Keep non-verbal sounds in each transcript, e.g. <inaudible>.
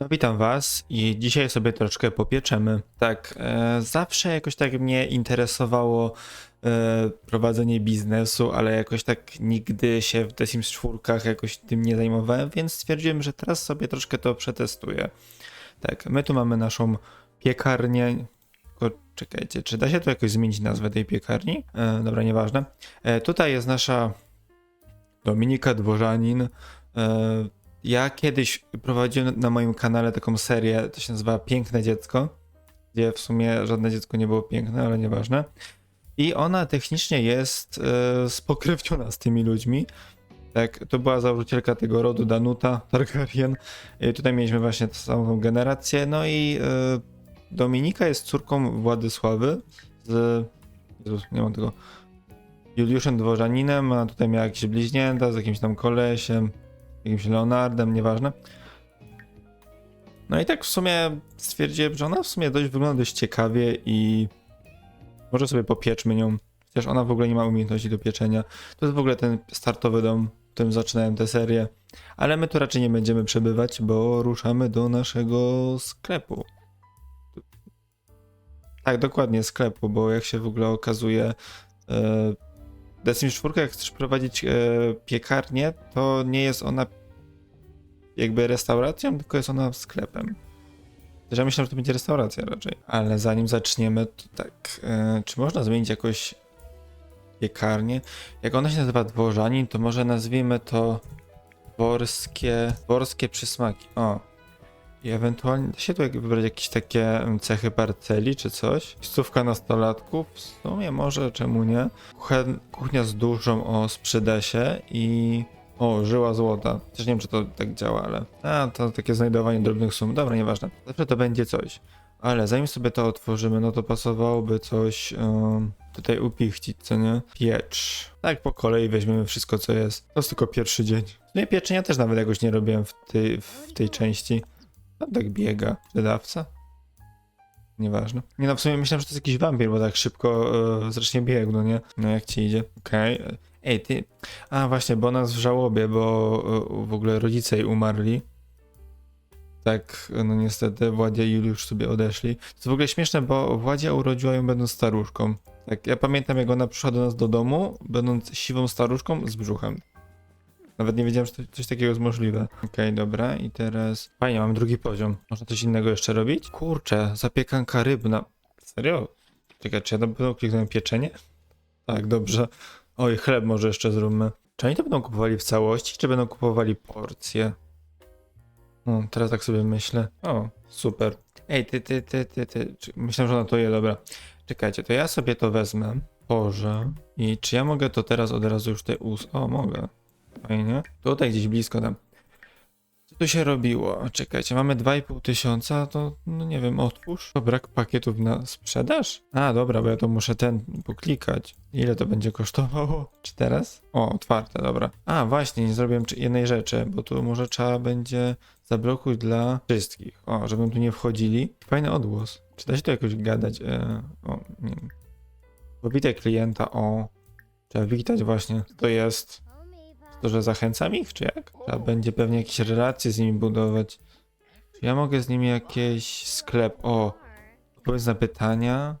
No witam was i dzisiaj sobie troszkę popieczemy. Tak, e, zawsze jakoś tak mnie interesowało e, prowadzenie biznesu, ale jakoś tak nigdy się w The Sims 4 jakoś tym nie zajmowałem, więc stwierdziłem, że teraz sobie troszkę to przetestuję. Tak, my tu mamy naszą piekarnię. Tylko czekajcie, czy da się tu jakoś zmienić nazwę tej piekarni? E, dobra, nieważne. E, tutaj jest nasza Dominika Dworzanin. E, ja kiedyś prowadziłem na moim kanale taką serię, to się nazywa Piękne Dziecko, gdzie w sumie żadne dziecko nie było piękne, ale nieważne. I ona technicznie jest e, spokrewniona z tymi ludźmi. Tak, to była założycielka tego rodu Danuta Targaryen. I tutaj mieliśmy właśnie tę samą generację. No i e, Dominika jest córką Władysławy z. Jezus, nie mam tego. Juliuszem Dworzaninem, a tutaj miała jakieś bliźnięta z jakimś tam kolesiem, jakimś Leonardem, nieważne. No i tak w sumie stwierdziłem, że ona w sumie dość wygląda dość ciekawie i może sobie popieczmy nią. Chociaż ona w ogóle nie ma umiejętności do pieczenia. To jest w ogóle ten startowy dom, w którym zaczynałem tę serię. Ale my tu raczej nie będziemy przebywać, bo ruszamy do naszego sklepu. Tak, dokładnie, sklepu, bo jak się w ogóle okazuje, e, The Sims 4, jak chcesz prowadzić e, piekarnię, to nie jest ona jakby restauracją, tylko jest ona sklepem. Ja myślę, że to będzie restauracja raczej. Ale zanim zaczniemy, to tak, e, czy można zmienić jakoś piekarnię? Jak ona się nazywa Dworzanin, to może nazwijmy to dworskie, dworskie przysmaki. O. I ewentualnie da się tu jak- wybrać jakieś takie cechy parceli czy coś. Miejscówka nastolatków, w sumie może, czemu nie? Kuchen, kuchnia z duszą o sprzedasie i o, żyła złota. Też nie wiem, czy to tak działa, ale. A, to takie znajdowanie drobnych sum. Dobra, nieważne. Zawsze to będzie coś. Ale zanim sobie to otworzymy, no to pasowałoby coś em, tutaj upichcić, co nie? Piecz. Tak po kolei weźmiemy wszystko, co jest. To jest tylko pierwszy dzień. No pieczenia też nawet jakoś nie robiłem w tej, w tej części. Tam tak biega. Wydawca? Nieważne. Nie no, w sumie myślałem, że to jest jakiś wampir, bo tak szybko e, zresztą biegł, no nie? No jak ci idzie? Okej. Ej, ty... A właśnie, bo nas w żałobie, bo e, w ogóle rodzice jej umarli. Tak, no niestety Władzia i Juliusz sobie odeszli. To jest w ogóle śmieszne, bo Władzia urodziła ją będąc staruszką. Tak, ja pamiętam jak ona przyszła do nas do domu, będąc siwą staruszką z brzuchem. Nawet nie wiedziałem, że coś takiego jest możliwe. Okej, dobra, i teraz... Fajnie, mam drugi poziom. Można coś innego jeszcze robić? Kurczę, zapiekanka rybna. Serio? Czekaj, czy ja na pewno kliknąłem pieczenie? Tak, dobrze. Oj, chleb może jeszcze zróbmy. Czy oni to będą kupowali w całości, czy będą kupowali porcje? O, teraz tak sobie myślę. O, super. Ej, ty, ty, ty, ty, ty. Myślałem, że ona to je, dobra. Czekajcie, to ja sobie to wezmę. Boże. I czy ja mogę to teraz od razu już te us... O, mogę. Fajnie. Tutaj gdzieś blisko tam. Tu się robiło? Czekajcie, mamy 2,5 tysiąca, to no nie wiem, otwórz. To brak pakietów na sprzedaż? A, dobra, bo ja to muszę ten poklikać. Ile to będzie kosztowało? Czy teraz? O, otwarte, dobra. A, właśnie, nie zrobiłem jednej rzeczy, bo tu może trzeba będzie zablokuj dla wszystkich. O, żebym tu nie wchodzili. Fajny odgłos. Czy da się tu jakoś gadać? E, o, nie wiem. Bo witaj klienta, o. Trzeba witać właśnie. To jest? To, że zachęcam ich, czy jak? Trzeba będzie pewnie jakieś relacje z nimi budować. Czy ja mogę z nimi jakiś sklep? O, odpowiedz na pytania.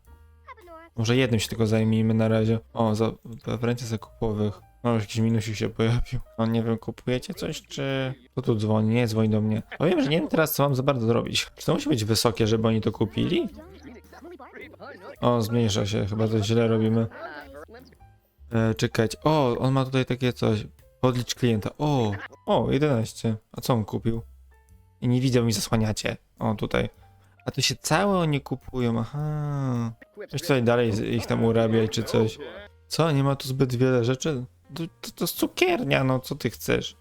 Może jednym się tylko zajmijmy na razie. O, za, preferencje zakupowych. O, już jakiś minusik się pojawił. O, nie wiem, kupujecie coś, czy... Kto tu dzwoni? Nie, dzwoni do mnie. Powiem, że nie wiem teraz, co mam za bardzo zrobić. Czy to musi być wysokie, żeby oni to kupili? O, zmniejsza się, chyba to źle robimy. E, czekać. O, on ma tutaj takie coś. Podlicz klienta. O, o, 11. A co on kupił? I nie widzę, mi zasłaniacie. O, tutaj. A to się całe oni kupują, aha. Coś tutaj dalej ich tam urabiaj, czy coś. Co, nie ma tu zbyt wiele rzeczy? To, to, to jest cukiernia, no, co ty chcesz?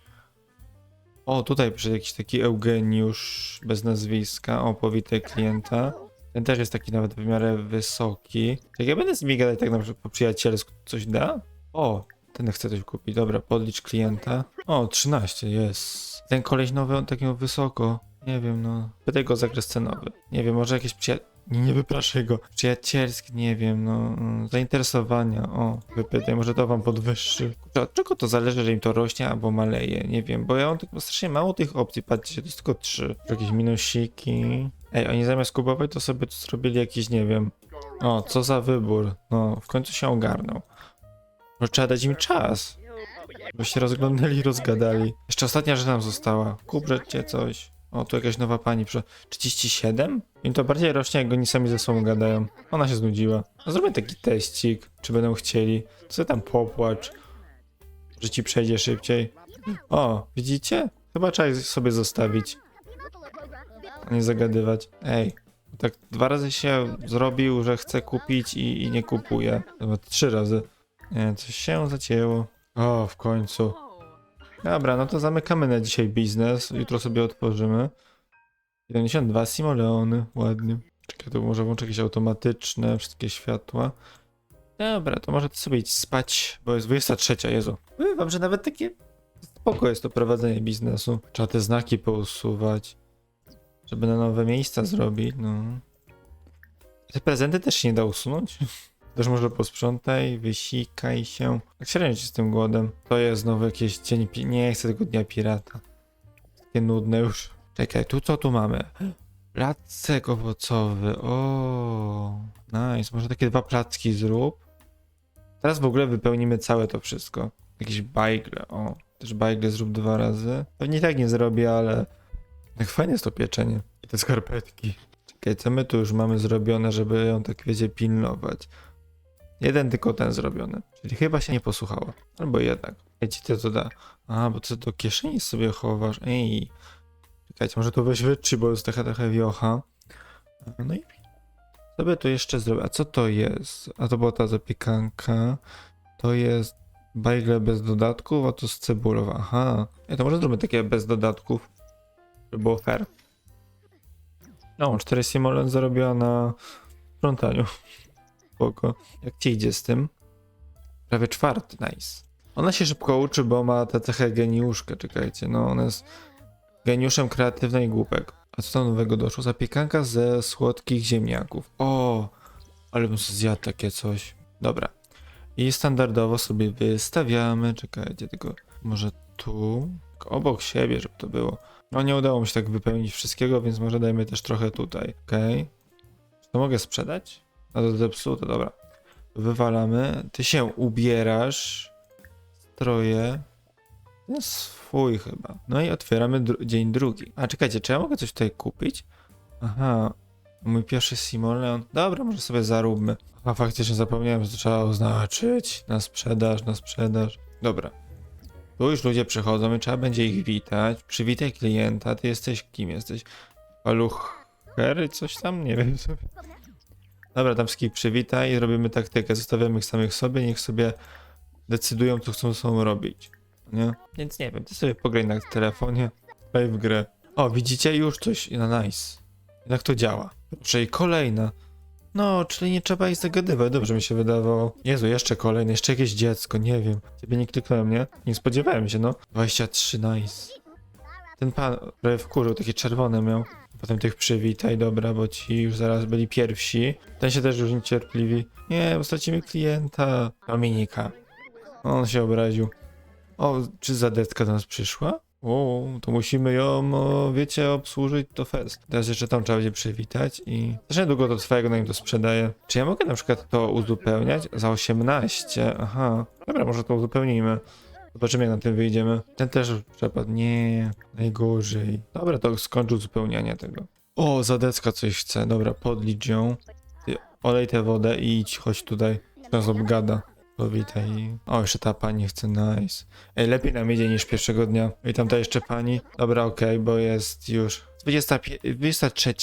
O, tutaj przyszedł jakiś taki Eugeniusz bez nazwiska. O, powitaj klienta. Ten też jest taki nawet w miarę wysoki. Jak ja będę z nimi gadać tak na przykład po przyjacielsku, coś da? O, ten chce coś kupić. Dobra, podlicz klienta. O, 13, jest. Ten koleś nowy, on takiego wysoko. Nie wiem, no. Pytaj go o zakres cenowy. Nie wiem, może jakieś przyja... Nie, nie wypraszaj go. Przyjacielskie, nie wiem, no. mm, Zainteresowania, o. Wypytaj, może to wam podwyższy. Kurczę, Od czego to zależy, że im to rośnie albo maleje? Nie wiem, bo ja mam tylko strasznie mało tych opcji. Patrzcie, to jest tylko trzy. Jakieś minusiki. Ej, oni zamiast kupować, to sobie tu zrobili jakiś, nie wiem. O, co za wybór. No, w końcu się ogarnął. Może trzeba dać im czas. By się rozglądali i rozgadali. Jeszcze ostatnia rzecz nam została. Kuprzecie coś. O, tu jakaś nowa pani. Prze... 37? Im to bardziej rośnie, jak oni sami ze sobą gadają. Ona się znudziła. No, zrobię taki teścik, czy będą chcieli. Co tam popłacz? Że ci przejdzie szybciej. O, widzicie? Chyba trzeba sobie zostawić. A nie zagadywać. Ej, tak dwa razy się zrobił, że chce kupić i, i nie kupuje. Chyba trzy razy. Nie, coś się zacięło. O, w końcu. Dobra, no to zamykamy na dzisiaj biznes. Jutro sobie otworzymy. 72 simoleony, ładnie. Czekaj, to może włączę jakieś automatyczne, wszystkie światła. Dobra, to może sobie idź spać, bo jest 23, Jezu. Powiem wam, że nawet takie spoko jest to prowadzenie biznesu. Trzeba te znaki pousuwać, żeby na nowe miejsca zrobić, no. Te prezenty też się nie da usunąć? Też może posprzątaj, wysikaj się. Jak średnio ci z tym głodem. To jest znowu jakieś dzień... Nie chcę tego dnia pirata. Takie nudne już. Czekaj, tu co tu mamy? Placek owocowy, o, nice. Może takie dwa placki zrób. Teraz w ogóle wypełnimy całe to wszystko. Jakieś bajgle, o. Też bajgle zrób dwa razy. Pewnie i tak nie zrobię, ale... Jak fajnie jest to pieczenie. I te skarpetki. Czekaj, co my tu już mamy zrobione, żeby ją tak wiecie pilnować? Jeden tylko ten zrobiony. Czyli chyba się nie posłuchała. Albo jednak. Ej, ci to, da. A, bo ty do kieszeni sobie chowasz. Ej. Czekajcie, może to weź wytrzy, bo jest taka trochę wiocha. No i sobie to jeszcze zrobię. A co to jest? A to była ta zapiekanka. To jest bajgle bez dodatków, a to z cebulą. Aha. Ej, to może zróbmy takie bez dodatków. Żeby było fair. No, 4 simolen zarobiła na sprzątaniu. Spoko. Jak ci idzie z tym? Prawie czwarty, nice. Ona się szybko uczy, bo ma tę cechę geniuszkę, czekajcie. No, ona jest geniuszem kreatywnej głupek. A co tam nowego doszło? Zapiekanka ze słodkich ziemniaków. O, ale bym zjadł takie coś. Dobra. I standardowo sobie wystawiamy. Czekajcie, tylko może tu, obok siebie, żeby to było. No nie udało mi się tak wypełnić wszystkiego, więc może dajmy też trochę tutaj. Okej. Czy to mogę sprzedać? A to zepsute, dobra. Wywalamy. Ty się ubierasz. Stroje. No swój chyba. No i otwieramy dzień drugi. A czekajcie, czy ja mogę coś tutaj kupić? Aha. Mój pierwszy simoleon. Dobra, może sobie zaróbmy. A faktycznie zapomniałem, że to trzeba oznaczyć. Na sprzedaż, na sprzedaż. Dobra. Tu już ludzie przychodzą i trzeba będzie ich witać. Przywitaj klienta. Ty jesteś kim jesteś? Paluchery? Coś tam? Nie wiem. Dobra, tam wszystkich przywitaj i robimy taktykę. Zostawiamy ich samych sobie, niech sobie decydują, co chcą sobą robić. Nie? Więc nie wiem, ty sobie pograj na telefonie, graj w grę. O, widzicie? Już coś, no nice. Jak to działa? Proszę, i kolejna. No, czyli nie trzeba ich zagadywać, dobrze mi się wydawało. Jezu, jeszcze kolejne, jeszcze jakieś dziecko, nie wiem. Ciebie nie kliknąłem, nie? Nie spodziewałem się, no. 23, nice. Ten pan prawie wkurzył, takie czerwone miał. Potem tych przywitaj, dobra, bo ci już zaraz byli pierwsi. Ten się też już niecierpliwi. Nie, stracimy klienta. Dominika. On się obraził. O, czy Zadetka do nas przyszła? O, to musimy ją, o, wiecie, obsłużyć to fest. Teraz jeszcze tam trzeba będzie przywitać i... Też niedługo to twojego na nim to sprzedaję. Czy ja mogę na przykład to uzupełniać? Za 18, aha. Dobra, może to uzupełnijmy. Zobaczymy jak na tym wyjdziemy. Ten też przepadł. Nie, najgorzej. Dobra, to skończ uzupełnianie tego. O, Zadecka coś chce. Dobra, podlicz ją. Ty olej tę wodę i idź, chodź tutaj. Nas obgada. Powitaj. O, jeszcze ta pani chce, nice. Ej, lepiej nam idzie niż pierwszego dnia. I tamta jeszcze pani. Dobra, okej, bo jest już 20, 23,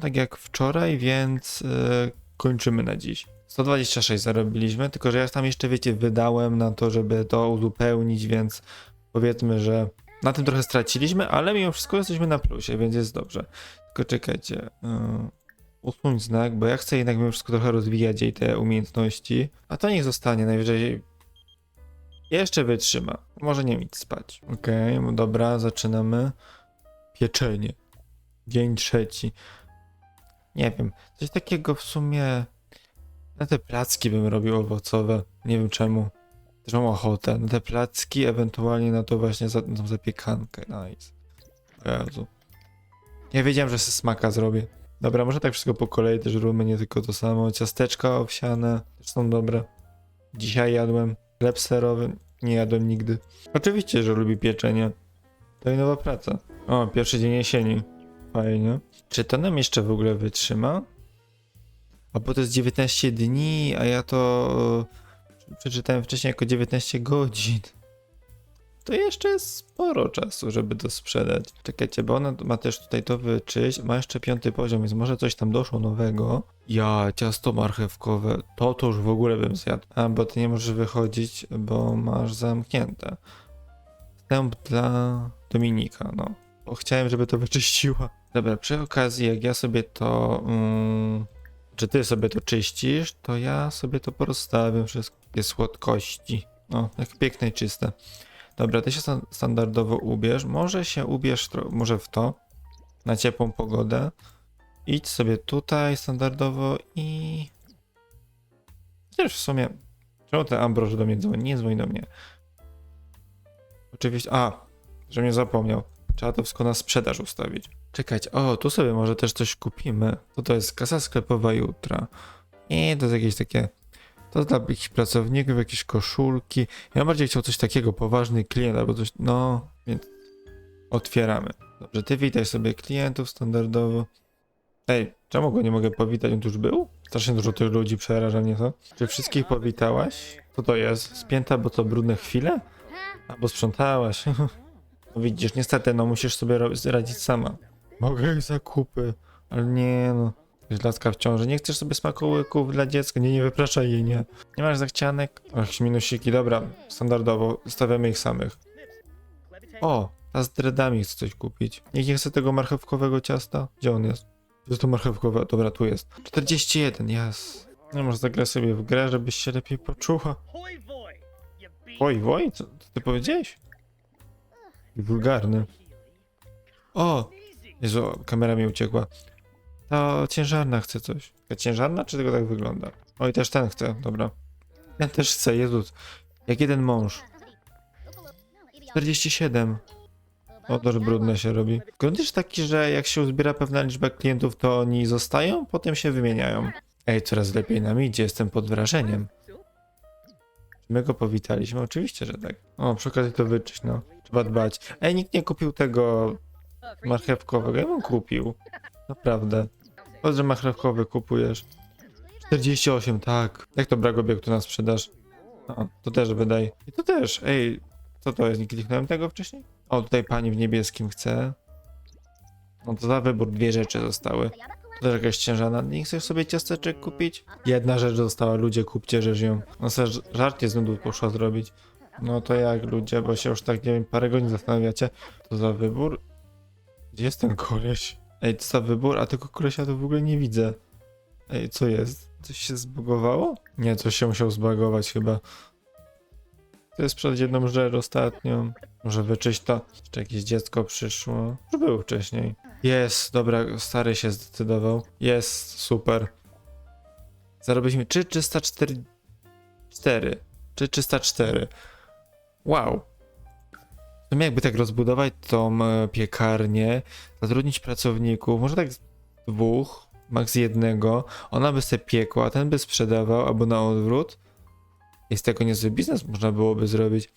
tak jak wczoraj, więc yy, kończymy na dziś. 126 zarobiliśmy, tylko że ja tam jeszcze, wiecie, wydałem na to, żeby to uzupełnić, więc powiedzmy, że na tym trochę straciliśmy, ale mimo wszystko jesteśmy na plusie, więc jest dobrze. Tylko czekajcie. Yy, usuń znak, bo ja chcę jednak mimo wszystko trochę rozwijać jej te umiejętności, a to niech zostanie najwyżej. Jeszcze wytrzyma. Może nie mieć spać. Okej, dobra, zaczynamy. Pieczenie. Dzień trzeci. Nie wiem, coś takiego w sumie. Na te placki bym robił owocowe. Nie wiem czemu. Też mam ochotę. Na te placki, ewentualnie na to właśnie za, na tą zapiekankę. Nice. Jezu. Ja wiedziałem, że sobie smaka zrobię. Dobra, może tak wszystko po kolei też róbmy, nie tylko to samo. Ciasteczka owsiane też są dobre. Dzisiaj jadłem. Chleb serowy nie jadłem nigdy. Oczywiście, że lubi pieczenie. To i nowa praca. O, pierwszy dzień jesieni. Fajnie. Czy to nam jeszcze w ogóle wytrzyma? A bo to jest 19 dni, a ja to e, przeczytałem wcześniej jako 19 godzin. To jeszcze jest sporo czasu, żeby to sprzedać. Czekajcie, bo ona ma też tutaj to wyczyść. Ma jeszcze piąty poziom, więc może coś tam doszło nowego. Ja, ciasto marchewkowe. To to już w ogóle bym zjadł. A, bo ty nie możesz wychodzić, bo masz zamknięte. Wstęp dla Dominika, no. Bo chciałem, żeby to wyczyściła. Dobra, przy okazji, jak ja sobie to. Mm, czy ty sobie to czyścisz, to ja sobie to porozstawię wszystkie słodkości. O, jak piękne i czyste. Dobra, ty się stan- standardowo ubierz. Może się ubierz może w to. Na ciepłą pogodę. Idź sobie tutaj standardowo i. Chociaż w sumie. Czemu ten Ambroż do mnie dzwoni? Nie dzwoni do mnie. Oczywiście. A, że mnie zapomniał. Trzeba to wszystko na sprzedaż ustawić. Czekać. O, tu sobie może też coś kupimy. Co to jest? Kasa sklepowa jutra. Nie, to jest jakieś takie. To dla jakichś pracowników, jakieś koszulki. Ja bardziej chciał coś takiego, poważny klient albo coś. No, więc otwieramy. Dobrze, ty witaj sobie klientów standardowo. Ej, czemu go nie mogę powitać? On tu już był? Strasznie dużo tych ludzi przeraża mnie to. Czy wszystkich powitałaś? Co to jest? Spięta, bo to brudne chwile? Albo sprzątałaś. <laughs> No widzisz, niestety, no musisz sobie radzić sama. Mogę zakupy, ale nie no. Laska w ciąży. Nie chcesz sobie smakołyków dla dziecka? Nie, nie wypraszaj jej, nie. Nie masz zachcianek? Ach, minusiki, dobra. Standardowo, stawiamy ich samych. O, a z dreadami chcę coś kupić. Niech nie chce tego marchewkowego ciasta. Gdzie on jest? Jest to marchewkowe, dobra, tu jest. 41, jest. No może zagrać sobie w grę, żebyś się lepiej poczuła. Oj, woj, co ty powiedziałeś? Wulgarny. O! Jezu, kamera mi uciekła. To ciężarna chce coś. Ta ciężarna, czy tylko tak wygląda? Oj, też ten chce, dobra. Ten też chce, Jezus. Jak jeden mąż. 47. O, też brudne się robi. Grunt jest taki, że jak się uzbiera pewna liczba klientów, to oni zostają, potem się wymieniają. Ej, coraz lepiej nam idzie, jestem pod wrażeniem. My go powitaliśmy, oczywiście, że tak. O, przy okazji to wyczyść, no. Trzeba dbać. Ej, nikt nie kupił tego marchewkowego. Ja bym kupił. Naprawdę. Chodź, że marchewkowy kupujesz. 48, tak. Jak to brak obiektu na sprzedaż? O, to też wydaj. I to też. Ej, co to jest? Nie kliknąłem tego wcześniej? O, tutaj pani w niebieskim chce. No to za wybór dwie rzeczy zostały. To też jakaś ciężana. Nie chcesz sobie ciasteczek kupić? Jedna rzecz została, ludzie kupcie rzecz ją. No se żarcie z nudów poszła zrobić. No to jak ludzie, bo się już tak, nie wiem, parę godzin zastanawiacie. To za wybór? Gdzie jest ten koleś? Ej, to za wybór, a tego kolesia to w ogóle nie widzę. Ej, co jest? Coś się zbugowało? Nie, coś się musiał zbagować chyba. To jest przed jedną rzecz ostatnią. Może wyczyść to. Jeszcze jakieś dziecko przyszło. Już był wcześniej. Jest, dobra, stary się zdecydował. Jest, super. Zarobiliśmy czy 304 4 czy 304. Wow. W sumie jakby tak rozbudować tą e, piekarnię, zatrudnić pracowników, może tak dwóch, maks jednego, ona by se piekła, ten by sprzedawał, albo na odwrót. I z tego niezły biznes można byłoby zrobić.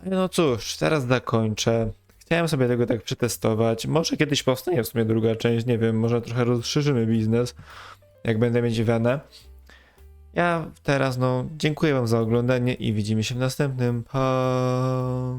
Ale No cóż, teraz zakończę. Chciałem sobie tego tak przetestować. Może kiedyś powstanie w sumie druga część, nie wiem, może trochę rozszerzymy biznes, jak będę mieć wianę. Ja teraz, no, dziękuję Wam za oglądanie i widzimy się w następnym. Pa.